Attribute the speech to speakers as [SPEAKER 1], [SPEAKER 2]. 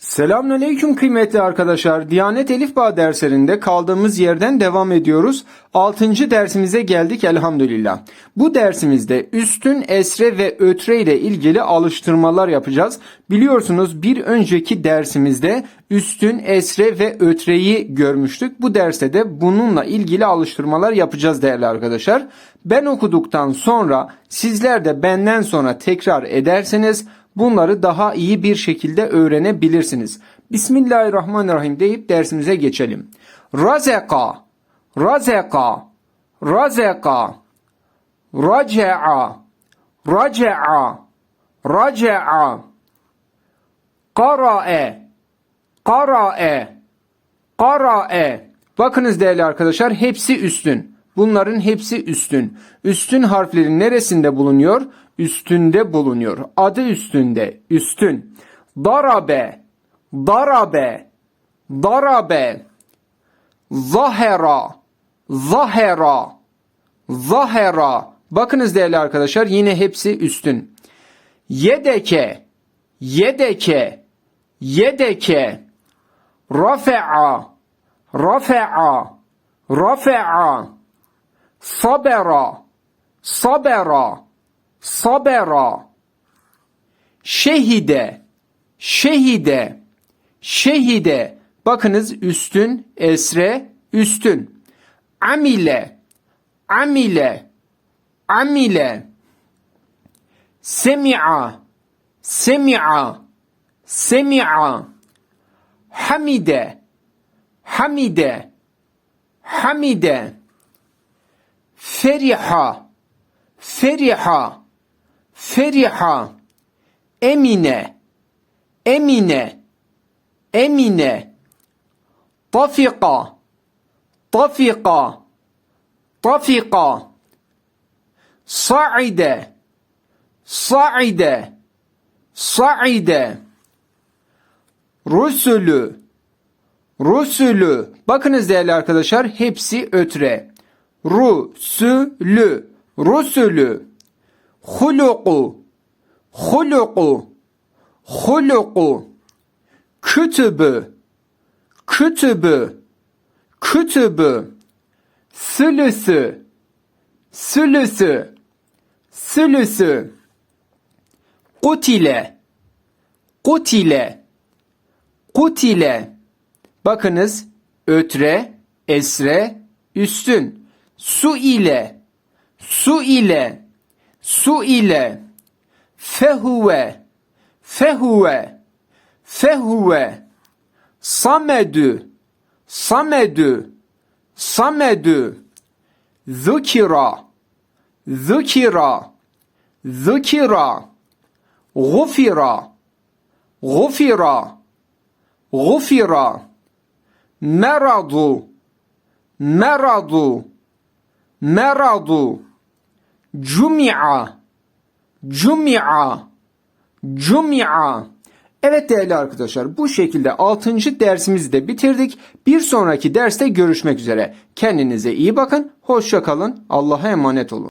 [SPEAKER 1] Selamünaleyküm kıymetli arkadaşlar. Diyanet Elif Bağ derslerinde kaldığımız yerden devam ediyoruz. 6. dersimize geldik elhamdülillah. Bu dersimizde üstün, esre ve ötre ile ilgili alıştırmalar yapacağız. Biliyorsunuz bir önceki dersimizde üstün, esre ve ötreyi görmüştük. Bu derste de bununla ilgili alıştırmalar yapacağız değerli arkadaşlar. Ben okuduktan sonra sizler de benden sonra tekrar ederseniz bunları daha iyi bir şekilde öğrenebilirsiniz. Bismillahirrahmanirrahim deyip dersimize geçelim. Razeka, razeka, razeka, raca'a, raca'a, raca'a, qara'e, qara'e, qara'e. Bakınız değerli arkadaşlar hepsi üstün. Bunların hepsi üstün. Üstün harflerin neresinde bulunuyor? Üstünde bulunuyor. Adı üstünde. Üstün. Darabe. Darabe. Darabe. Zahera. Zahera. Zahera. Bakınız değerli arkadaşlar yine hepsi üstün. Yedeke. Yedeke. Yedeke. Rafa'a. Rafa'a. Rafa'a. Sabera. Sabera. Sabera. Şehide. Şehide. Şehide. Bakınız üstün, esre, üstün. Amile. Amile. Amile. Semi'a. Semi'a. Semi'a. Hamide. Hamide. Hamide. Feriha. Feriha. Feriha. Emine. Emine. Emine. Tafika. Tafika. Tafika. Sa'ide. Sa'ide. Sa'ide. Rusulü. Rusulü. Bakınız değerli arkadaşlar hepsi ötre. Rusulü. Rusulü. Huluku. Huluku. Huluku. Kütübü. Kütübü. Kütübü. Sülüsü. Sülüsü. Sülüsü. Kutile. Kutile. Kutile. Bakınız ötre, esre, üstün. Su ile, su ile, su ile. Fehuve, fehuve, fehuve. Samedü, samedü, samedü. Zukira, zukira, zukira. Gufira, gufira, gufira. Meradu, meradu, meradu. Cumi'a, cumi'a, cumi'a. Evet değerli arkadaşlar bu şekilde 6. dersimizi de bitirdik. Bir sonraki derste görüşmek üzere. Kendinize iyi bakın, hoşça kalın, Allah'a emanet olun.